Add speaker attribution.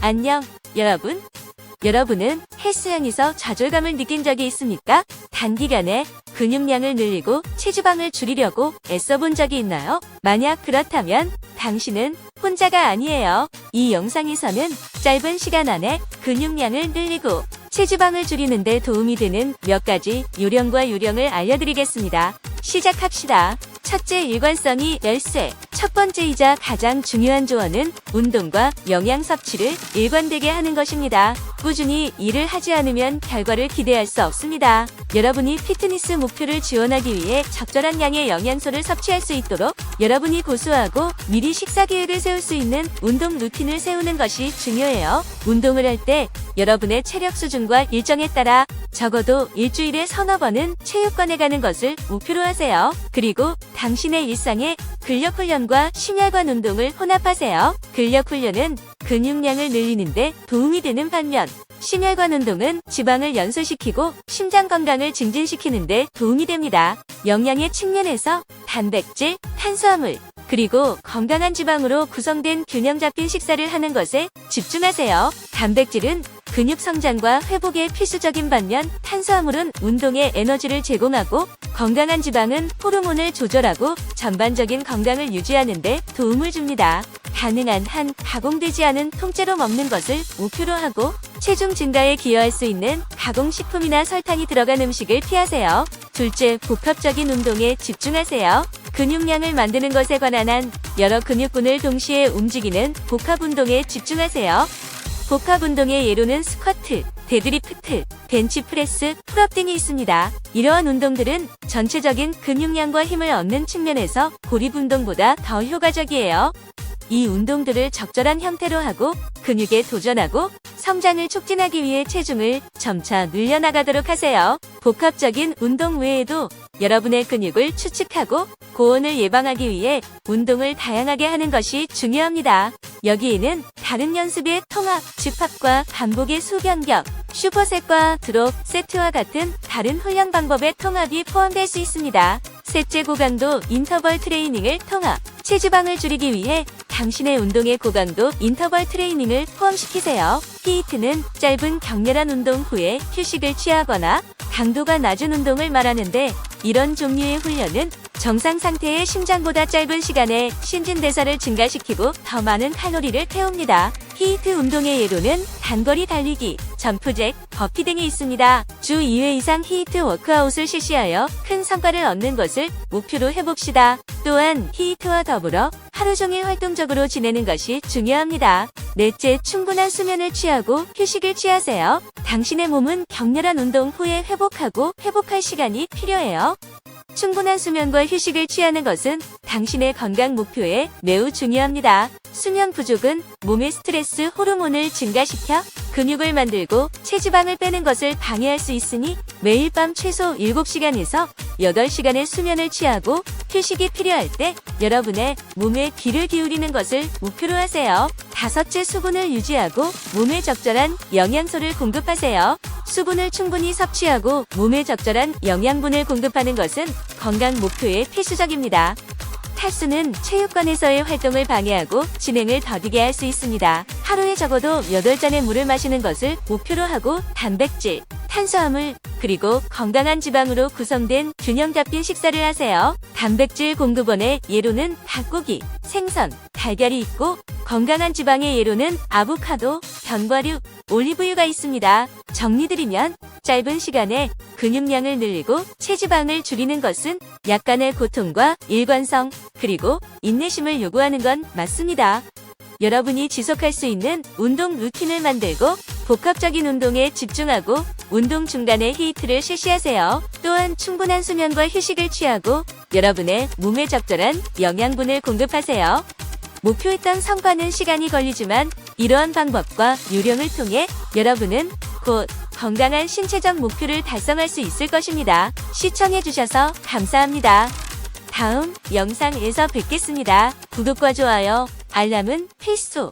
Speaker 1: 안녕, 여러분. 여러분은 헬스장에서 좌절감을 느낀 적이 있습니까? 단기간에 근육량을 늘리고 체지방을 줄이려고 애써본 적이 있나요? 만약 그렇다면 당신은 혼자가 아니에요. 이 영상에서는 짧은 시간 안에 근육량을 늘리고 체지방을 줄이는 데 도움이 되는 몇 가지 요령과 요령을 알려드리겠습니다. 시작합시다. 첫째 일관성이 열쇠. 첫 번째이자 가장 중요한 조언은 운동과 영양 섭취를 일관되게 하는 것입니다. 꾸준히 일을 하지 않으면 결과를 기대할 수 없습니다. 여러분이 피트니스 목표를 지원하기 위해 적절한 양의 영양소를 섭취할 수 있도록 여러분이 고수하고 미리 식사 계획을 세울 수 있는 운동 루틴을 세우는 것이 중요해요. 운동을 할 때 여러분의 체력 수준과 일정에 따라 적어도 일주일에 서너 번은 체육관에 가는 것을 목표로 하세요. 그리고 당신의 일상에 근력 훈련과 심혈관 운동을 혼합하세요. 근력 훈련은 근육량을 늘리는데 도움이 되는 반면 심혈관 운동은 지방을 연소시키고 심장 건강을 증진시키는데 도움이 됩니다. 영양의 측면에서 단백질, 탄수화물, 그리고 건강한 지방으로 구성된 균형 잡힌 식사를 하는 것에 집중하세요. 단백질은 근육 성장과 회복에 필수적인 반면 탄수화물은 운동에 에너지를 제공하고 건강한 지방은 호르몬을 조절하고 전반적인 건강을 유지하는 데 도움을 줍니다. 가능한 한 가공되지 않은 통째로 먹는 것을 목표로 하고 체중 증가에 기여할 수 있는 가공식품이나 설탕이 들어간 음식을 피하세요. 둘째, 복합적인 운동에 집중하세요. 근육량을 만드는 것에 관한 한 여러 근육군을 동시에 움직이는 복합 운동에 집중하세요. 복합 운동의 예로는 스쿼트, 데드리프트, 벤치프레스, 풀업 등이 있습니다. 이러한 운동들은 전체적인 근육량과 힘을 얻는 측면에서 고립 운동보다 더 효과적이에요. 이 운동들을 적절한 형태로 하고 근육에 도전하고 성장을 촉진하기 위해 체중을 점차 늘려나가도록 하세요. 복합적인 운동 외에도 여러분의 근육을 추측하고 고온을 예방하기 위해 운동을 다양하게 하는 것이 중요합니다. 여기에는 다른 연습의 통합, 집합과 반복의 수변경, 슈퍼셋과 드롭, 세트와 같은 다른 훈련 방법의 통합이 포함될 수 있습니다. 셋째 고강도 인터벌 트레이닝을 통합, 체지방을 줄이기 위해 당신의 운동의 고강도 인터벌 트레이닝을 포함시키세요. 히이트는 짧은 격렬한 운동 후에 휴식을 취하거나 강도가 낮은 운동을 말하는데 이런 종류의 훈련은 정상 상태의 심장보다 짧은 시간에 신진대사를 증가시키고 더 많은 칼로리를 태웁니다. 히이트 운동의 예로는 단거리 달리기, 점프잭, 버피 등이 있습니다. 주 2회 이상 히이트 워크아웃을 실시하여 큰 성과를 얻는 것을 목표로 해봅시다. 또한 히이트와 더불어 하루 종일 활동적으로 지내는 것이 중요합니다. 넷째, 충분한 수면을 취하고 휴식을 취하세요. 당신의 몸은 격렬한 운동 후에 회복하고 회복할 시간이 필요해요. 충분한 수면과 휴식을 취하는 것은 당신의 건강 목표에 매우 중요합니다. 수면 부족은 몸의 스트레스 호르몬을 증가시켜 근육을 만들고 체지방을 빼는 것을 방해할 수 있으니 매일 밤 최소 7시간에서 8시간의 수면을 취하고 휴식이 필요할 때 여러분의 몸에 귀를 기울이는 것을 목표로 하세요. 다섯째 수분을 유지하고 몸에 적절한 영양소를 공급하세요. 수분을 충분히 섭취하고 몸에 적절한 영양분을 공급하는 것은 건강 목표에 필수적입니다. 탈수는 체육관에서의 활동을 방해하고 진행을 더디게 할 수 있습니다. 하루에 적어도 8잔의 물을 마시는 것을 목표로 하고 단백질, 탄수화물, 그리고 건강한 지방으로 구성된 균형 잡힌 식사를 하세요. 단백질 공급원의 예로는 닭고기, 생선, 달걀이 있고 건강한 지방의 예로는 아보카도, 견과류, 올리브유가 있습니다. 정리드리면 짧은 시간에 근육량을 늘리고 체지방을 줄이는 것은 약간의 고통과 일관성 그리고 인내심을 요구하는 건 맞습니다. 여러분이 지속할 수 있는 운동 루틴을 만들고 복합적인 운동에 집중하고 운동 중간에 히이트를 실시하세요. 또한 충분한 수면과 휴식을 취하고 여러분의 몸에 적절한 영양분을 공급하세요. 목표했던 성과는 시간이 걸리지만 이러한 방법과 요령을 통해 여러분은 곧 건강한 신체적 목표를 달성할 수 있을 것입니다. 시청해주셔서 감사합니다. 다음 영상에서 뵙겠습니다. 구독과 좋아요, 알람은 필수!